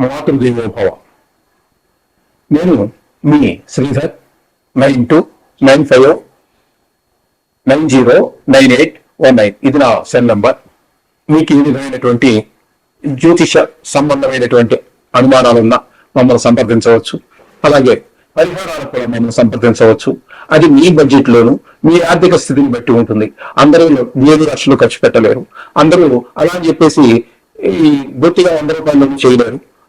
మాతృదేవోభవ నేను మీ Sridhar nine two nine five nine zero nine eight one nine. ఇది నా cell number. మీకు ఈ విధమైనటువంటి జ్యోతిష సంబంధమైనటువంటి అనుమానాలున్నా మమ్మల్ని సంప్రదించవచ్చు. అలాగే పరిహారాలు కూడా మమ్మల్ని సంప్రదించవచ్చు. అది మీ బడ్జెట్ లోను మీ ఆర్థిక స్థితిని బట్టి ఉంటుంది. అందరూ ఏడు లక్షలు ఖర్చు పెట్టలేరు. అందరూ అలా అని చెప్పేసి ఈ బొత్తిగా వంద రూపాయలు చేయలేరు.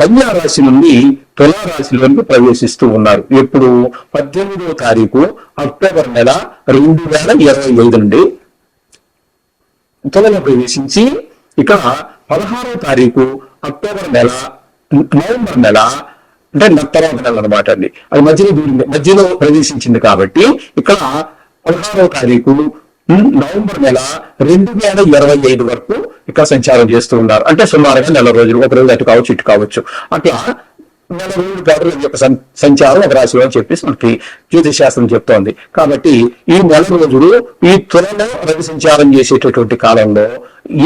కన్యా రాశి నుండి తులా వరకు ప్రవేశిస్తూ ఉన్నారు. ఎప్పుడు పద్దెనిమిదవ తారీఖు అక్టోబర్ నెల రెండు వేల ఇరవై ఐదు నుండి తులలో ప్రవేశించి ఇక్కడ పదహారవ తారీఖు అక్టోబర్ నెల నవంబర్ నెల అంటే తర్వాత నెల అనమాట అండి. అది మధ్యలో దూరింది మధ్యలో ప్రవేశించింది కాబట్టి ఇక్కడ పదహారవ తారీఖు నవంబర్ నెల రెండు వేల ఇరవై ఐదు వరకు ఇక్కడ సంచారం చేస్తూ ఉన్నారు. అంటే సుమారుగా నెల రోజులు ఒక రోజు అటు కావచ్చు ఇటు కావచ్చు. అట్లా నెల రోజులు పాటు యొక్క సంచారం ఒక రాశిలో అని చెప్పేసి మనకి జ్యోతిష్ శాస్త్రం చెప్తోంది. కాబట్టి ఈ నెల రోజులు ఈ త్వరలో రవి సంచారం చేసేటటువంటి కాలంలో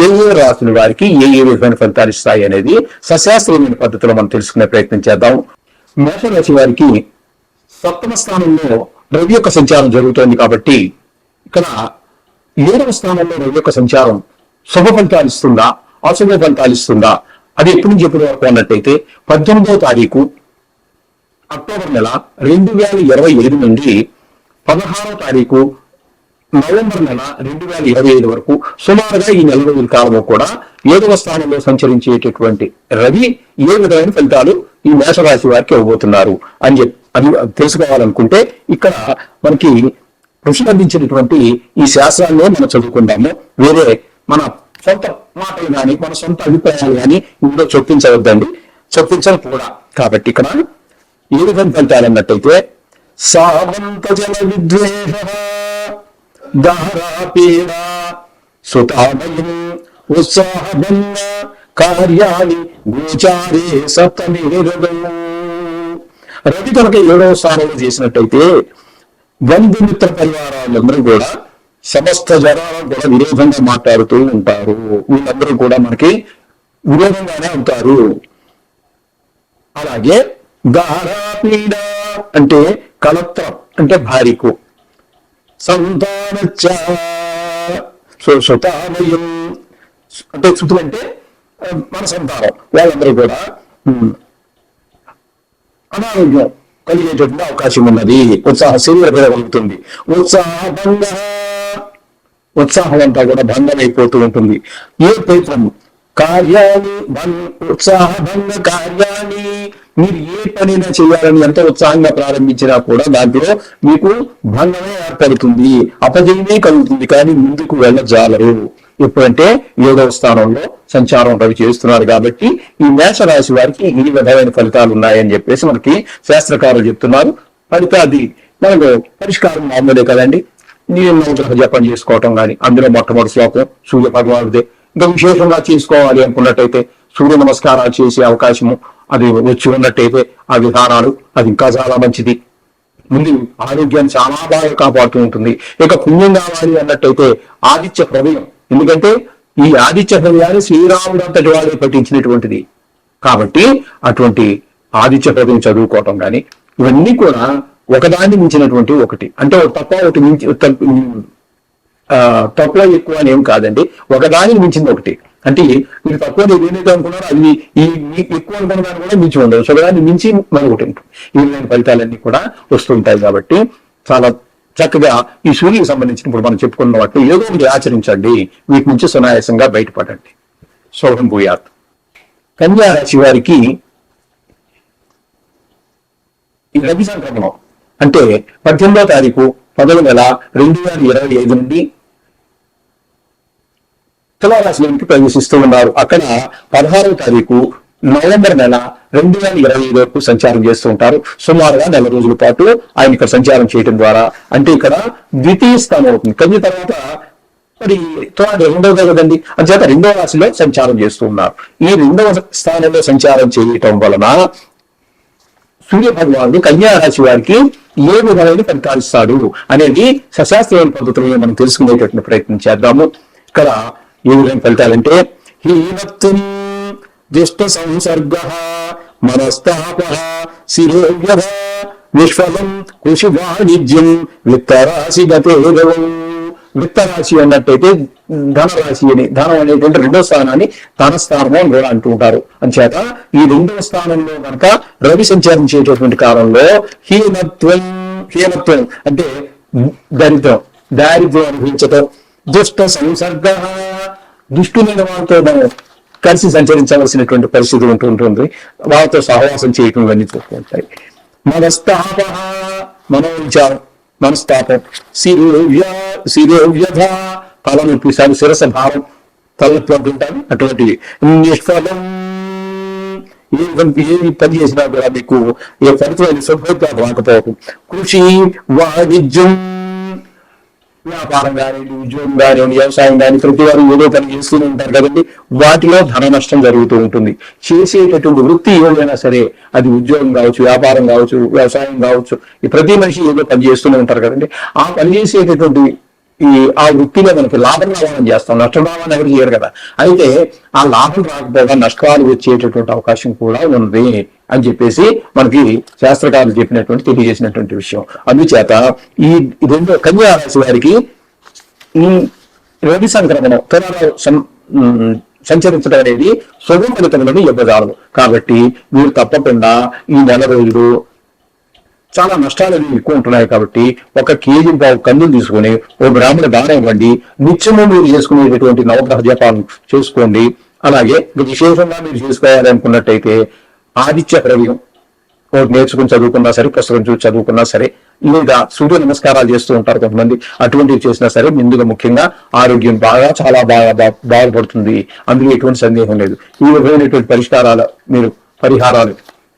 ఏ ఏ రాశుల వారికి ఏ ఏ విధమైన ఫలితాలు ఇస్తాయి అనేది సశాస్త్రీయమైన పద్ధతిలో మనం తెలుసుకునే ప్రయత్నం చేద్దాం. మేషరాశి వారికి సప్తమ స్థానంలో రవి యొక్క సంచారం జరుగుతోంది కాబట్టి ఇక్కడ ఏడవ స్థానంలో రవి యొక్క సంచారం శుభ ఫలితాలు ఇస్తుందా? అశుభ ఫలితాలు ఇస్తుందా? అది ఎప్పటి నుంచి ఎప్పటి వరకు అన్నట్టయితే పద్దెనిమిదవ తారీఖు అక్టోబర్ నెల రెండు వేల ఇరవై ఐదు నుండి పదహారవ తారీఖు నవంబర్ నెల రెండు వేల ఇరవై ఐదు వరకు సుమారుగా ఈ నెల రోజుల కాలంలో కూడా ఏడవ స్థానంలో సంచరించేటటువంటి రవి ఏ విధమైన ఫలితాలు ఈ మేషరాశి వారికి ఇవ్వబోతున్నారు అని చెప్పి అది తెలుసుకోవాలనుకుంటే ఇక్కడ మనకి ఋషులు అందించినటువంటి ఈ శాస్త్రాల్లో మనం చదువుకుందాము. వేరే మన సొంత మాటలు కానీ మన సొంత అభిప్రాయాలు కానీ ఇందులో చొప్పించవద్దండి. చొప్పించడం కూడా. కాబట్టి ఇక్కడ ఏ విధంగా ఫలితాలు అన్నట్టయితే సామంత జల విద్వేష దారాపీడ సుతామయం ఉత్సాహభంగ కార్యాన్ని గోచారే సప్తమి రవి కనుక ఏడవ స్థానంలో చేసినట్టయితే బంధుమిత్ర పరివారాలందరూ కూడా సమస్త జనాలను కూడా విరోధంగా మాట్లాడుతూ ఉంటారు. వీళ్ళందరూ కూడా మనకి విరోధంగానే ఉంటారు. అలాగే గారాపీడ అంటే కలత్రం అంటే భార్యకు సంతానచ్చ సు- అంటే శృతులు అంటే మన సంతానం. వాళ్ళందరూ కూడా అనారోగ్యం కలిగేటటువంటి అవకాశం ఉన్నది. ఉత్సాహ శరీర కలుగుతుంది ఉత్సాహ ఉత్సాహం అంతా కూడా భంగం అయిపోతూ ఉంటుంది. ఏ ప్రయత్నం కార్యాన్ని భం- ఉత్సాహ భంగ కార్యాన్ని మీరు ఏ పనైనా చేయాలని ఎంత ఉత్సాహంగా ప్రారంభించినా కూడా దాంట్లో మీకు భంగమే ఏర్పడుతుంది. అపజయమే కలుగుతుంది. కానీ ముందుకు వెళ్ళజాలరు. ఎప్పుడంటే ఏడవ స్థానంలో సంచారం రవి చేస్తున్నారు కాబట్టి ఈ మేష రాశి వారికి ఈ విధమైన ఫలితాలు ఉన్నాయని చెప్పేసి మనకి శాస్త్రకారులు చెప్తున్నారు. ఫలితాది మనకు పరిష్కారం మామూలే కదండి. నేను జపం చేసుకోవటం కానీ అందులో మొట్టమొదటి శ్లోకం సూర్య భగవానుడే. ఇంకా విశేషంగా చేసుకోవాలి అనుకున్నట్టయితే సూర్య నమస్కారాలు చేసే అవకాశము అది వచ్చి ఉన్నట్టయితే ఆ విధానాలు అది ఇంకా చాలా మంచిది. ముందు ఆరోగ్యాన్ని చాలా బాగా కాపాడుతూ ఉంటుంది. ఇక పుణ్యం కావాలి అన్నట్టయితే ఆదిత్య హృదయం. ఎందుకంటే ఈ ఆదిత్య హృదయాన్ని శ్రీరాముడు అంతటి వాడే పఠించినటువంటిది. కాబట్టి అటువంటి ఆదిత్య హృదయం చదువుకోవటం కానీ ఇవన్నీ కూడా ఒకదాన్ని మించినటువంటి ఒకటి. అంటే తప్ప ఒకటి మించి తప్ప- తక్కువ ఎక్కువ అని ఏం కాదండి. ఒకదానికి మించింది ఒకటి. అంటే మీరు తక్కువ ఏదైతే అనుకున్నారో అది ఈ మీకు ఎక్కువ అనుకున్న దాన్ని కూడా మించి ఉండదు. సో ఒకదాన్ని మించి మరొకటి ఉంటుంది. ఈ విధమైన ఫలితాలన్నీ కూడా వస్తుంటాయి కాబట్టి చాలా చక్కగా ఈ సూర్యుకి సంబంధించిన ఇప్పుడు మనం చెప్పుకున్న వాటిని ఏదో ఒకటి ఆచరించండి. వీటి నుంచి సునాయాసంగా బయటపడండి. సోహం భూయాత్. కన్యా రాశి వారికి ఈ రవి సంక్రమణం. అంటే పద్దెనిమిదో తారీఖు పదవ నెల రెండు వేల ఇరవై ఐదు నుండి తులారాశిలోనికి ప్రవేశిస్తూ ఉన్నారు. అక్కడ పదహారవ తారీఖు నవంబర్ నెల రెండు వేల ఇరవై ఐదు వరకు సంచారం చేస్తూ ఉంటారు. సుమారుగా నెల రోజుల పాటు ఆయన ఇక్కడ సంచారం చేయడం ద్వారా. అంటే ఇక్కడ ద్వితీయ స్థానం అవుతుంది. కన్య తర్వాత మరి తులాది రెండవదే కదండి. అంచేత రెండవ రాశిలో సంచారం చేస్తూ ఉన్నారు. ఈ రెండవ స్థానంలో సంచారం చేయటం వలన సూర్య భగవానుడు కన్యా రాశి వారికి ఏ విధమైన ఫలితాలు ఇస్తాడు అనేది సశాస్త్రమైన పద్ధతులను మనం తెలుసుకునేటటువంటి ప్రయత్నం చేద్దాము. ఇక్కడ ఏ విధమైన ఫలితాలంటే హీనత్వం దుష్ట సంసర్గ మనస్తాప శిరోవ్యధ విశ్వలం కృషి వాణిజ్యం విత్తరాశి విత్త విత్తరాశి అన్నట్టయితే ధనరాశి అని ధనం అనేటువంటి రెండో స్థానాన్ని ధనస్థానము అని కూడా అంటూ ఉంటారు అంచేత ఈ రెండో స్థానంలో కనుక రవి సంచారం చేయటటువంటి కాలంలో హీనత్వం హీనత్వం అంటే దరిద్రం దారిద్ర్యం అనుభవించటం దుష్ట సంసర్గ దుష్టులైన వాళ్ళతో కలిసి సంచరించవలసినటువంటి పరిస్థితి ఉంటూ ఉంటుంది. వాళ్ళతో సహవాసం చేయటం ఇవన్నీ చూస్తూ ఉంటాయి. మనస్తాప మనోవిచారం. మనస్తాపం. శిరోవ్య శిరోవ్యధ తలనొప్పి సారి శిరస భావం. తలనొప్పి అంటుంటారు అటువంటివి నిష్ఫలం ఏ ఏ పని చేసినా కూడా మీకు ఏ ఫలితమైన శుభ్రత రాకపోవటం. కృషి వాణిజ్యం. వ్యాపారం కానివ్వండి ఉద్యోగం కానివ్వండి వ్యవసాయం కానీ ప్రతి వారు ఏదో పని చేస్తూనే ఉంటారు కదండి. వాటిలో ధన నష్టం జరుగుతూ ఉంటుంది. చేసేటటువంటి వృత్తి ఏదైనా సరే అది ఉద్యోగం కావచ్చు వ్యాపారం కావచ్చు వ్యవసాయం కావచ్చు ఈ ప్రతి మనిషి ఏదో పని చేస్తూనే ఉంటారు కదండి. ఆ పని చేసేటటువంటి ఈ ఆ వృత్తిలో మనకి లాభం రావాలని చేస్తాం. నష్టం రావాలని ఎవరు చేయరు కదా. అయితే ఆ లాభం రాకపోగా నష్టాలు వచ్చేటటువంటి అవకాశం కూడా ఉంది. అని చెప్పేసి మనకి శాస్త్రకారులు చెప్పినటువంటి తెలియజేసినటువంటి విషయం. అందుచేత ఈ ఇదేంటో కన్యా రాశి వారికి ఈ రవి సంక్రమణం తులాలో సంచరించడం అనేది శుభ ఫలితములను ఇవ్వగలదు కాబట్టి మీరు తప్పకుండా ఈ నెల రోజులు చాలా నష్టాలు అనేవి ఎక్కువ ఉంటున్నాయి కాబట్టి ఒక కేజీ బావు కందులు తీసుకొని ఓ బ్రాహ్మణ దానం ఇవ్వండి. నిత్యము మీరు చేసుకునేటటువంటి నవగ్రహ జపాలను చేసుకోండి. అలాగే విశేషంగా మీరు చేసుకోవాలనుకున్నట్టయితే ఆదిత్య ద్రవ్యం. ఒకటి నేర్చుకుని చదువుకున్నా సరే పుస్తకం చూసి చదువుకున్నా సరే లేదా సూర్య నమస్కారాలు చేస్తూ ఉంటారు కొంతమంది. అటువంటివి చేసినా సరే ముందుగా ముఖ్యంగా ఆరోగ్యం బాగా చాలా బాగా బా- బాగుపడుతుంది. అందులో ఎటువంటి సందేహం లేదు. ఈ విధమైనటువంటి పరిష్కారాలు మీరు పరిహారాలు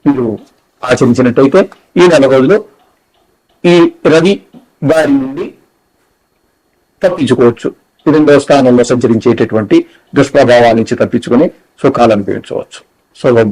మీరు ఆచరించినట్టయితే ఈ నెల రోజులు ఈ రవి బారి నుండి తప్పించుకోవచ్చు. ఈ రెండవ స్థానంలో సంచరించేటటువంటి దుష్ప్రభావాల నుంచి తప్పించుకుని సుఖాలు అనుభవించవచ్చు శుభం